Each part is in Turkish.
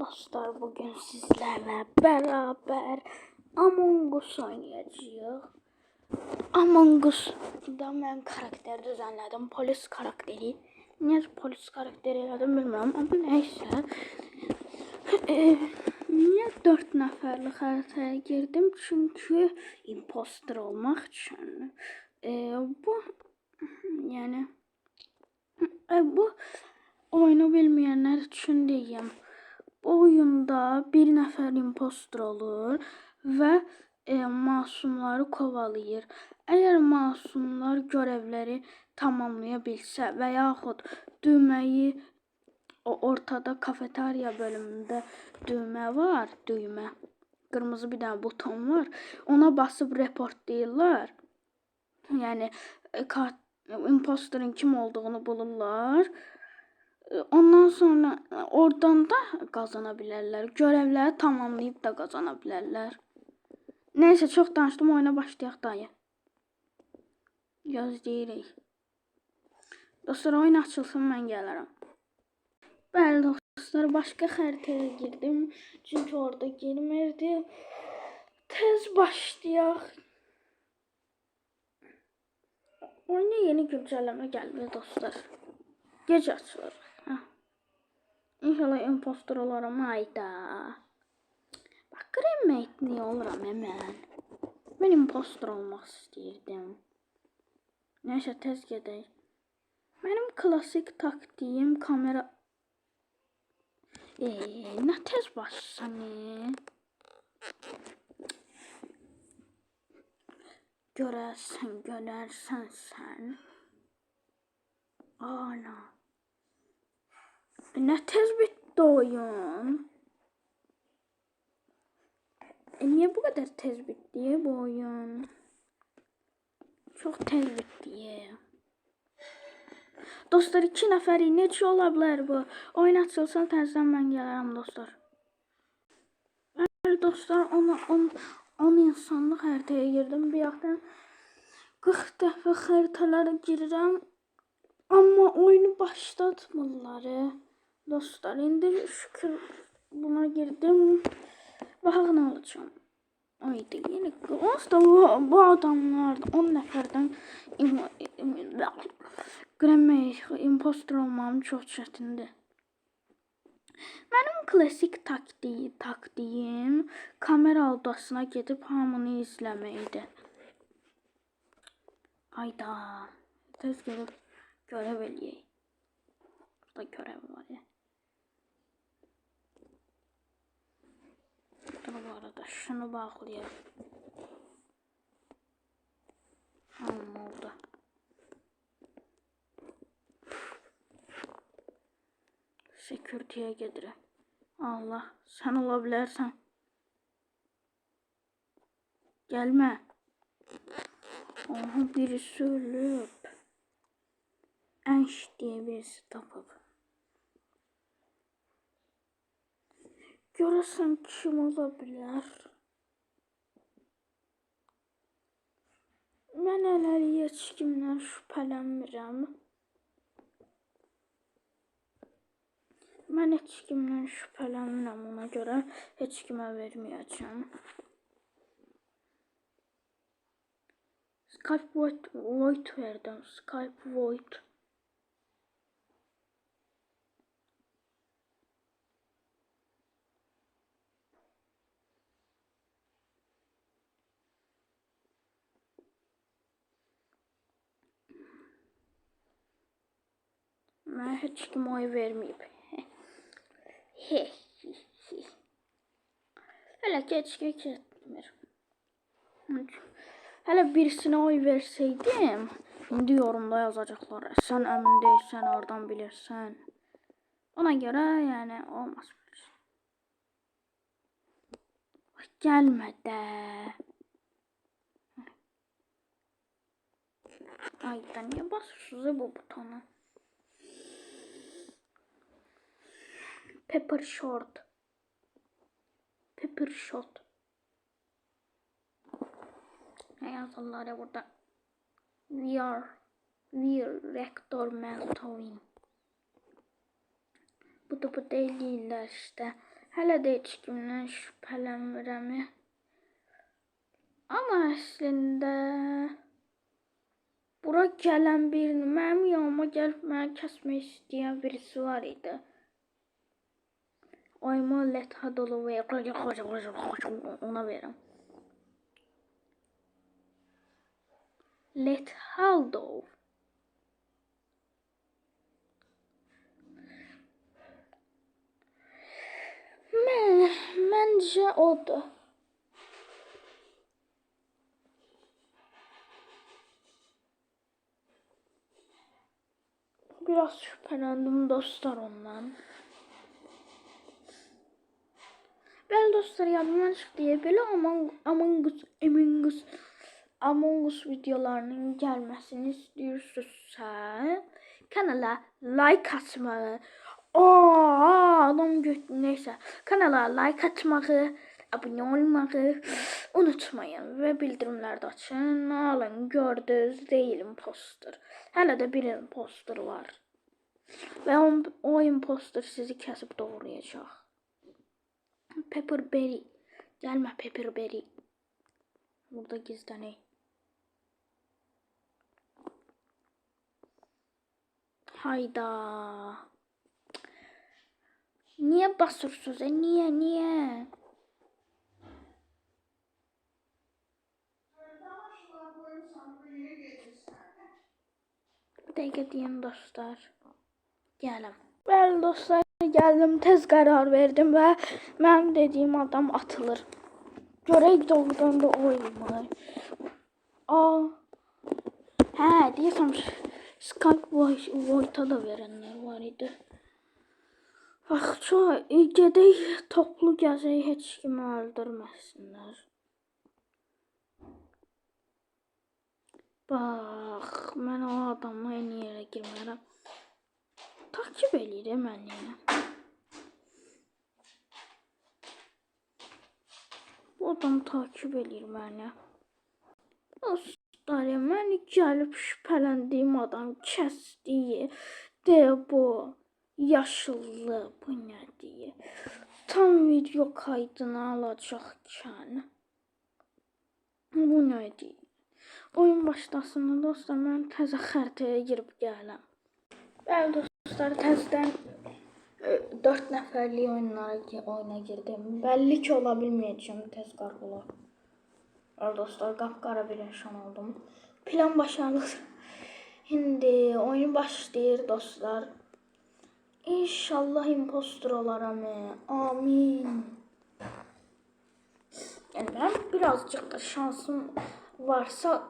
dostlar bugün sizlerle beraber Among Us oynayacağız. Among Us'da ben karakter düzenledim. Polis karakteri. Niye polis karakteri elədim bilmiyorum ama neyse. Ee, niye dört nəfərli xəritəyə girdim? Çünkü imposter olmaq üçün. Ee, bu yani e, bu oyunu bilmeyenler için diyeyim. Bu oyunda bir nəfər impostor olur və e, masumları kovalayır. Əgər masumlar görevləri tamamlaya bilsə və yaxud düyməyi o ortada kafeteriya bölümündə düymə var, düymə. Qırmızı bir dənə buton var. Ona basıb reportlayırlar. Yəni e, kart imposterın kim olduğunu bulurlar. Ondan sonra e, oradan da qazanabilirlər. Görevləri tamamlayıb da qazanabilirlər. Neyse çok danışdım oyuna başlayaq dayı. Gözləyirik. Dostlar oyun açılsın mən gələrəm. Bəli dostlar başqa xəritəyə girdim. Çünki orada girmirdi. Tez başlayaq. Oyuna yeni güncelleme gəldi dostlar. Gecə açılır. İnşallah impostor olaram ayda. Bak cremate niye oluram hemen. Ben impostor olmaq istəyirdim. Neyse tez gedək. Benim klasik taktiğim kamera... Eee, ne tez başsan? Görərsən, görərsən sən. Ana. Ne tez bitti oyun. E niye bu kadar tez bitti bu oyun? Çok tez bitti ya. Dostlar iki nəfəri necə ola bilər bu? Oyun açılsın təzədən mən gələrəm dostlar. Bəli dostlar, ona 10 10 insanlıq xəritəyə girdim. Bir yaxdan 40 dəfə xəritələrə girirəm. Amma oyunu başlatmırlar. Dostlar, indi şükür buna girdim. Bakalım ne olacağım. Ayda yine onsuz da bu, bu adamlar 10 nəfərdən Qrəmək impostor olmam çox çətindir. Mənim klasik taktiği, taktiğim kamera odasına gedib hamını izləməkdir. Ayda. Tez gəlib görev eləyək. Burada görev var ya. Dur bu arada şunu bağlayalım. Tamam oldu. Security'ye gedirəm. Allah, sen olabilirsen. Gelme. Aha birisi ölüb. Enş diye birisi tapıb. Görəsən kim ola bilər? Mən hələlik heç kimdən şübhələnmirəm. Mən heç kimdən şübhələnmirəm ona görə heç kimə verməyəcəm. Skype Void, Void verdim. Skype Void. Mən heç kim oy verməyib. Hələ keç keç etmir. Hələ birisinə oy verseydim, indi yorumda yazacaqlar. Sən əmin deyilsən, oradan bilirsən. Ona görə yəni olmaz. Gəlmə də. Ayda niye basıyorsunuz bu butona? Pepper short. Pepper shot. Ne yazarlar ya burada? We are we are rektör Meltovin. Bu da bu değiller işte. Hələ də heç kimdən şübhələnmirəm. Amma əslində bura gələn birini mənim yanıma gəlib məni kəsmək istəyən birisi var idi oyma leta dolu ve ona verim. Let Haldov. Men, bence oldu. Biraz şüphelendim dostlar ondan. Bəli dostlar yadımdan çıxdı. Belə Among, Among Us, Among Us, Among Us videolarının gəlməsini istəyirsinizsə, kanala like atmağı, Aa, adam götü neyse kanala like atmağı, abone olmağı unutmayın ve bildirimleri de açın. Alın gördünüz değil imposter. Hələ də bir imposter var. Və o, o imposter sizi kəsib doğrayacaq. Pepper Berry. Gelme Pepper Berry. Burada gizleney. Hayda. Niye basıyorsunuz? E niye niye? Değgediyen dostlar. Gələm. Bəli dostlar gəldim, tez qərar verdim və mənim dediyim adam atılır. Görək doğrudan da oymu. Aa. Hə, deyəsəm Skype Voice-a da verənlər var idi. Bax, çox gedək toplu gəzək, heç kimi öldürməsinlər. Bax, mən o adamla eyni yerə girmərəm. Takip edeyim hemen yine. Bu adamı takip edeyim ben ya. Dostlar hemen gelip şüphelendiğim adam kestiği de bu yaşıllı bu ne diye. Tam video kaydını alacakken. Bu ne diye. Oyun başlasın dostlar mən təzə xəritəyə girib gəlirəm. Bəli dostlar arkadaşlar tersten e, dört neferli oyunlara oyuna girdim. Belli ki olabilmeyeceğim tez gargola. Arkadaşlar kapkara bir insan oldum. Plan başarılı. Şimdi oyun başlayır dostlar. İnşallah impostor olaram. Amin. Yani ben birazcık da şansım varsa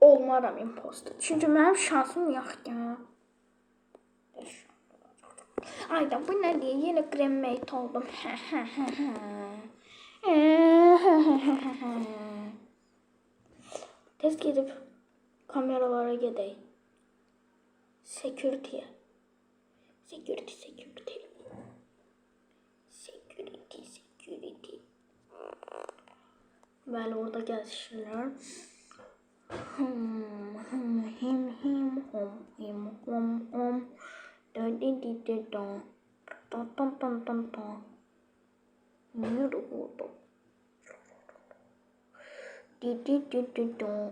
olmaram impostor. Çünkü benim şansım yok ya. Ayda bu ne diye yine cremate oldum. Tez gidip kameralara gideyim. Security. Security, security. Security, security. Böyle orada gelsinler. hum hum him him hum him hum hum da di di di da da da da da da nhớ đủ hộ tổ di di di di da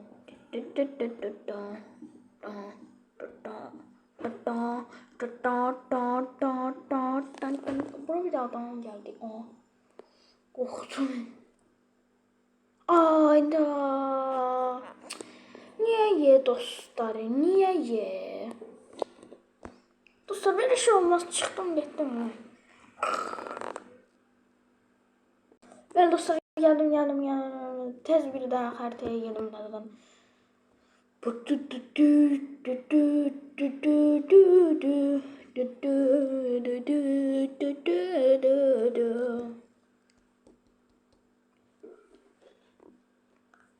di di di di da da da da da da da da da da da da Bunu bir daha daha geldi. Aa. Korktum. Ayda. Niye ye dostları? Niye ye? Dostlar böyle şey olmaz. Çıktım gittim. Ben dostlar geldim geldim geldim. Tez bir daha haritaya geldim dadan. Bu du du du du du du du du du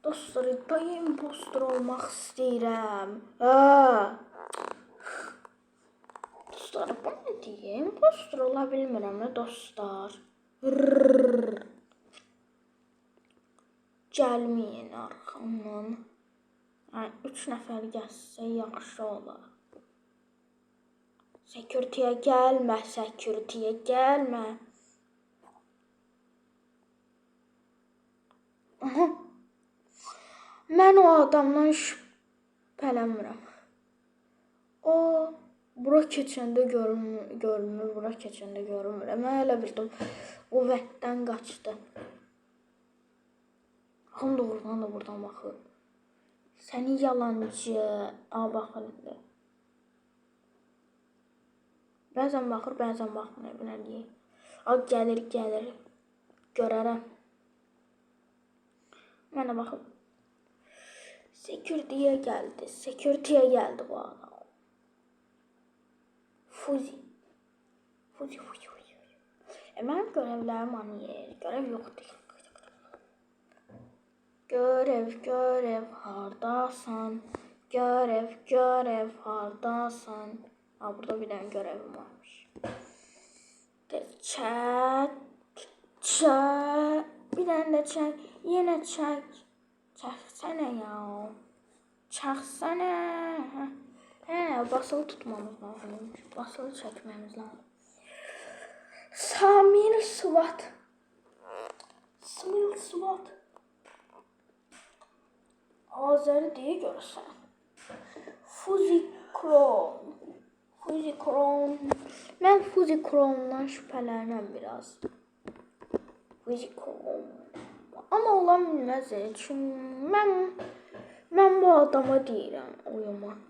Dostlar, dayı impostor olmaq istəyirəm. Ha. Dostlar ben diye impostor ola bilmirəm dostlar. Rrr. Gəlməyin arxamdan. Yəni, üç nəfər gəlsə yaxşı olar. Security'yə gəlmə, security'yə gəlmə. Aha. Mən o adamdan şübhələnmirəm. O bura keçəndə görünmür, görünür, bura keçəndə görünmür. Mən elə bildim o vətdən qaçdı. Həm doğrudan da buradan baxır. Səni yalancı. A baxın indi. Bəzən baxır, bəzən baxmır. Nədir? A gəlir, gəlir. Görərəm. Mənə baxın. Security'ye geldi. Security'ye geldi bu adam. Fuzi. Fuzi, fuzi, fuzi. E benim görevlerim hani görev yok değil. Görev, görev, hardasan. Görev, görev, hardasan. Ha burada bir tane görevim varmış. De çek, çek. Bir tane de çek. Yine çek. Çəksənə ya. Çəksənə. Hə, He basılı tutmamız lazımmış. Basılı çekmemiz lazım. Samir Suvat. Samir Suvat. Azeri diye görürsən. Fuzikron. Fuzikron. Mən Fuzikrondan şübhələnirəm biraz. Fuzikron. Amma ola bilməz. Çünki mən mən bu adama deyirəm oyuma.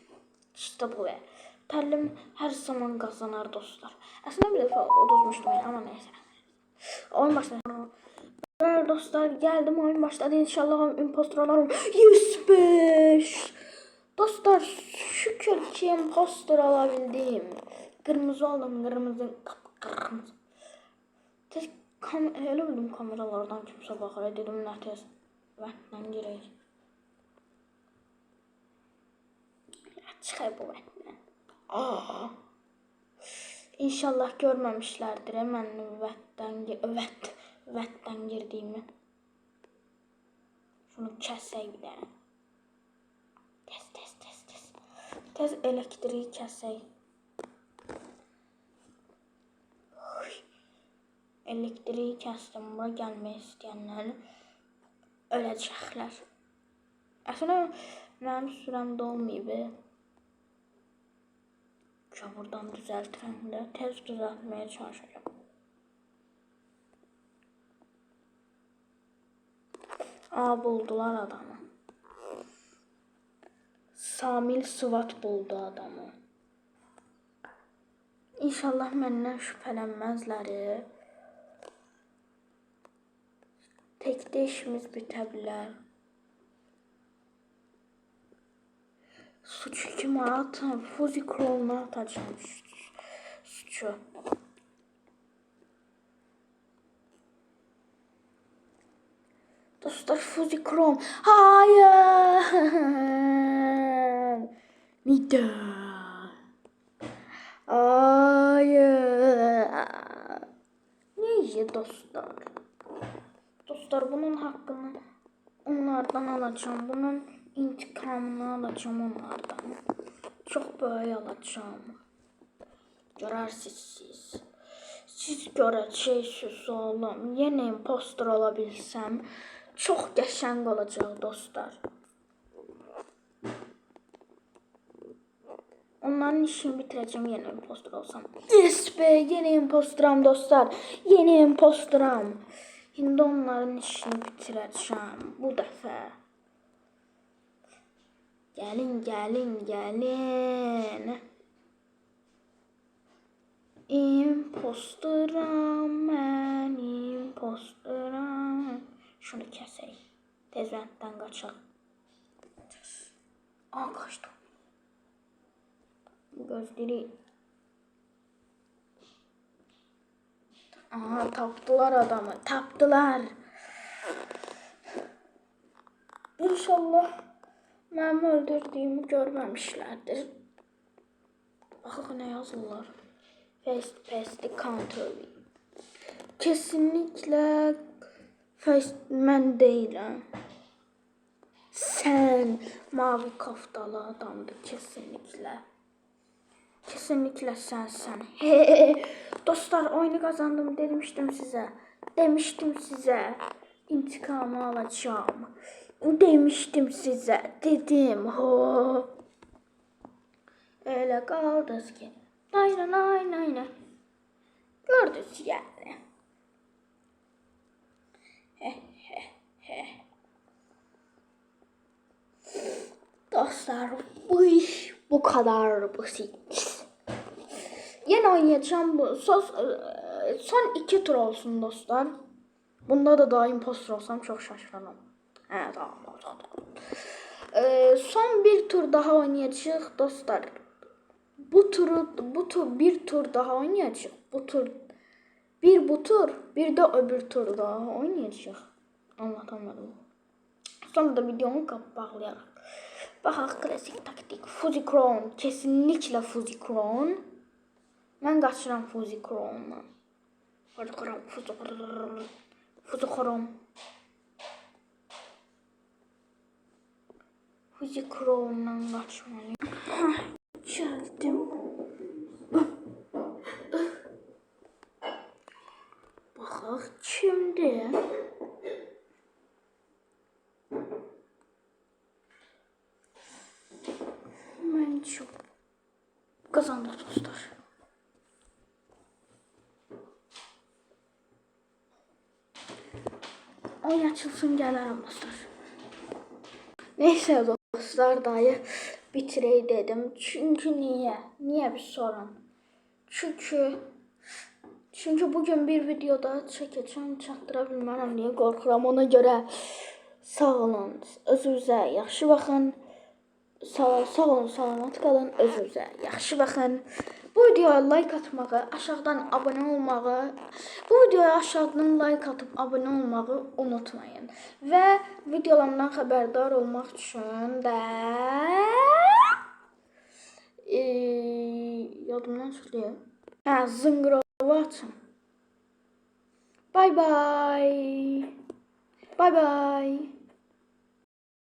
İşte bu be. Təlim her zaman kazanar dostlar. Aslında bir defa uduzmuştum ama neyse. Oyun başladı. Evet dostlar geldim oyun başladı inşallah impostor olurum. 105. Dostlar şükür ki impostor olabildim. Kırmızı oldum kırmızı kıpkırmızı. Tez kam elə bildim kameralardan kimsə baxır. Dedim nə tez vətdən girək. çıkar bu Batman. Aa. İnşallah görmemişlerdir hemen nüvetten evet vetten girdiğimi. Şunu kesse gidelim. Tez tez tez tez. Tez elektriği kesse. Elektriği kestim. Bura gelmək istəyənlər öləcəklər. Əslində mənim sürəm dolmayıb. Ya buradan düzəltirəm də tez düzəltməyə çalışacağam. Aa buldular adamı. Samil Sıvat buldu adamı. İnşallah məndən şübhələnməzlər. Tekde işimiz bitebilir. Suçu kime atın? Fuzi Chrome'a atacağım suçu. Dostlar Fuzi Chrome. Hayır. Nida. Hayır. Niye dostlar? Dostlar bunun hakkını onlardan alacağım. Bunun intikamını alacağım onlardan. Çok böyle alacağım. Görərsiniz siz. Siz görəcəksiniz oğlum. Yenə impostor ola bilsəm çox qəşəng olacaq dostlar. Onların işini bitireceğim yeni impostor olsam. Yes be yeni impostoram dostlar. Yeni impostoram. Şimdi onların işini bitirəcəm bu dəfə. Gelin gelin gelin. İmpostoram ben impostoram. Şunu keseyim. Tezventten kaçalım. Aa kaçtı. Gözleri. Aha taptılar adamı. Taptılar. İnşallah mənim öldürdüyümü görməmişlərdir. Baxaq nə yazırlar. Face paste counter. Kesinlikle face mən deyiləm. Sen mavi kaftalı adamdı kesinlikle. Kesinlikle sensen. He, dostlar oyunu kazandım demiştim size. Demiştim size. İntikamı alacağım. Demiştim size. Dedim. Ho. Öyle kaldınız ki. Aynen aynen aynen. Gördünüz yani. Dostlar bu iş bu kadar basit. Yine oynayacağım bu. Sos, eee, son iki tur olsun dostlar. Bunda da daha impostor olsam çok şaşırırım. He tamam tamam tamam. Eee, son bir tur daha oynayacağız dostlar. Bu turu bu tur bir tur daha oynayacağız. Bu tur bir bu tur bir de öbür tur daha oynayacağız. Anlatamadım. Sonra da videomu kapatlayarak. Baxaq klasik taktik. Fuzi Crown. Kesinlikle Fuzi Crown. Mən qaçıram Fuzi Crown-dan. Fuzi Crown. Fuzi Crown. Fuzi Crown. Fuzi Crown-dan qaçmalıyım. Hah, Gəldim. Baxaq kimdir? Mən çox qazandım dostlar. Ay açılsın gələrəm dostlar. Neyse dostlar dayı bitirey dedim. Çünkü niye? Niye bir sorun? Çünkü çünkü bugün bir videoda çekeceğim çatdıra bilmərəm niyə qorxuram ona görə sağ olun özünüzə yaxşı baxın sağ, sağ olun salamat qalın özünüzə yaxşı baxın bu videoya like atmağı aşağıdan abunə olmağı bu videoya aşağıdan like atıp abunə olmağı unutmayın və videolarımdan xəbərdar olmaq üçün də e, yadımdan çıxdı. Hə, zınqırovu açın. Bye bye. Bye bye.